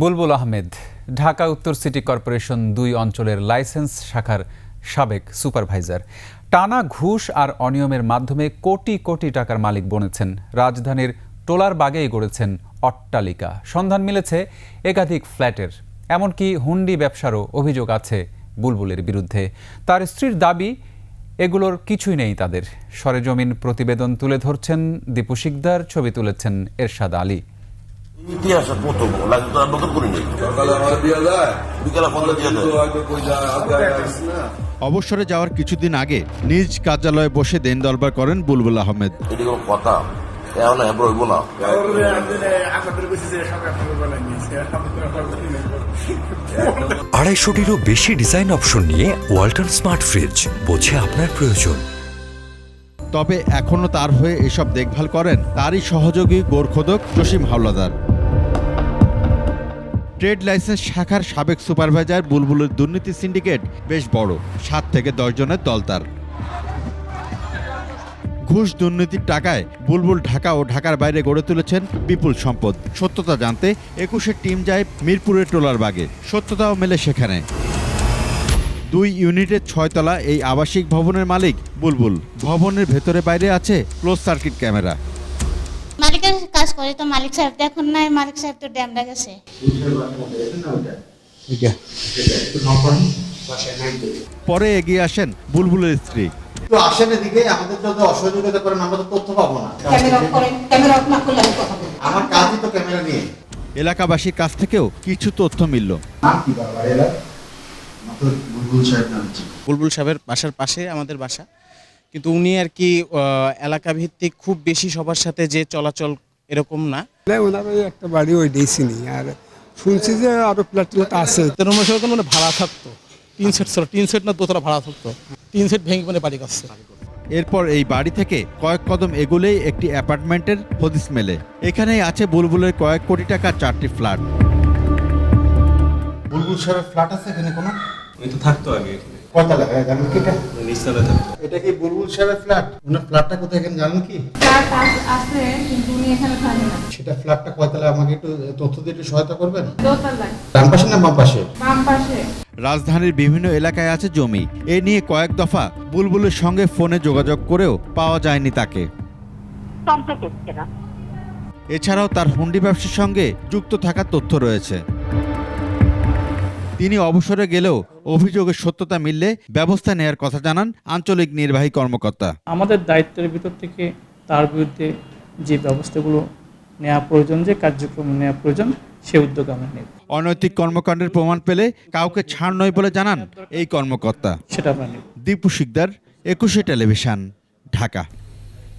বুলবুল আহমেদ, ঢাকা উত্তর city corporation দুই অঞ্চলের লাইসেন্স শাখার সাবেক সুপারভাইজার। টানা ঘুষ আর অনিয়মের মাধ্যমে কোটি কোটি টাকার মালিক বনেছেন। রাজধানীর টোলার বাগেই গড়েছেন অট্টালিকা। সন্ধান মিলেছে একাধিক ফ্ল্যাটের। এমনকি হুন্ডি ব্যবসারও অভিযোগ আছে বুলবুলের বিরুদ্ধে। তার স্ত্রীর দাবি, এগুলোর কিছুই নেই তাদের। সরেজমিন প্রতিবেদন তুলে ধরছেন দীপু শিকদার, ছবি তুলেছেন এরশাদ আলী। ইতিহাস লাগে তো করিনি দিয়ে। বিকালে ফোন অবসরে যাওয়ার কিছুদিন আগে নিজ কার্যালয়ে বসে দেন দরবার করেন বুলবুল আহমেদ। এটি কোনো কথা? আড়াইশোটিরও বেশি ডিজাইন অপশন নিয়ে ওয়ালটন স্মার্ট ফ্রিজ বোঝে আপনার প্রয়োজন। তবে এখনও তার হয়ে এসব দেখভাল করেন তারই সহযোগী গোরখোদক জসিম হাওলাদার। ট্রেড লাইসেন্স শাখার সাবেক সুপারভাইজার বুলবুলের দুর্নীতি সিন্ডিকেট বেশ বড়, সাত থেকে দশ জনের দল তার। ঘুষ দুর্নীতির টাকায় বুলবুল ঢাকা ও ঢাকার বাইরে গড়ে তুলেছেন বিপুল সম্পদ। সত্যতা জানতে একুশের টিম যায় মিরপুরের টোলার বাগে। সত্যতাও মেলে সেখানে। দুই ইউনিটের ছয়তলা এই আবাসিক ভবনের মালিক বুলবুল। ভবনের ভেতরে বাইরে আছে ক্লোজ সার্কিট ক্যামেরা। মালিকের কাজ করে তো মালিক সাহেব তো এখন নাই মালিক সাহেব তো ড্যামরা গেছে পরে এগিয়ে আসেন বুলবুলের স্ত্রী। তো আসেন এদিকে আমাদের যদি অসহযোগিতা করেন আমরা তো তথ্য পাবো না। ক্যামেরা অফ করেন ক্যামেরা অফ না করলে আমি কথা বলব। আমার কাজই তো ক্যামেরা নিয়ে। এলাকাবাসীর কাছ থেকেও কিছু তথ্য মিলল? বুলবুল সাহেবের বাসার পাশে আমাদের বাসা। কিন্তু উনি আর কি এলাকা ভিত্তিক খুব বেশি সবার সাথে যে চলাচল এরকম না। ওনার ওই একটা বাড়ি ওই দিয়েছিনি আর শুনছি যে আরও প্লাট প্লাট আছে। তেরো মাসে মানে ভাড়া থাকতো। তিন সেট ছিল তিন সেট না দোতলা ভাড়া থাকতো। তিন সেট ভেঙে মানে বাড়ি করছে এরপর এই বাড়ি থেকে কয়েক কদম এগুলেই একটি অ্যাপার্টমেন্টের হদিস মেলে। এখানেই আছে বুলবুলের কয়েক কোটি টাকার চারটি ফ্ল্যাট। বুলবুল সাহেবের ফ্ল্যাট আছে এখানে কোনো? উনি তো থাকতো আগে কয়তলা হ্যাঁ জানেন কি এটা? কি বুলবুল সাহেবের ফ্ল্যাট ওনার ফ্ল্যাটটা কোথায় এখানে জানেন কি? আছে কিন্তু উনি এখানে থাকে না। সেটা ফ্ল্যাটটা কয়তলা আমাকে একটু তথ্য দিয়ে একটু সহায়তা করবেন? দোতলায়। ডান পাশে না বাম পাশে? বাম পাশে। রাজধানীর বিভিন্ন এলাকায় আছে জমি। এ নিয়ে কয়েক দফা বুলবুলের সঙ্গে ফোনে যোগাযোগ করেও পাওয়া যায়নি তাকে। এছাড়াও তার হুন্ডি ব্যবসার সঙ্গে যুক্ত থাকার তথ্য রয়েছে। তিনি অবসরে গেলেও অভিযোগের সত্যতা মিললে ব্যবস্থা নেয়ার কথা জানান আঞ্চলিক নির্বাহী কর্মকর্তা। আমাদের দায়িত্বের ভিতর থেকে তার বিরুদ্ধে যে ব্যবস্থাগুলো নেওয়া প্রয়োজন যে কার্যক্রম নেওয়া প্রয়োজন সে উদ্যোগ আমরা নেব। অনৈতিক কর্মকাণ্ডের প্রমাণ পেলে কাউকে ছাড় নয় বলে জানান এই কর্মকর্তা। সেটা আমরা নেব। দীপু শিকদার একুশে টেলিভিশন ঢাকা।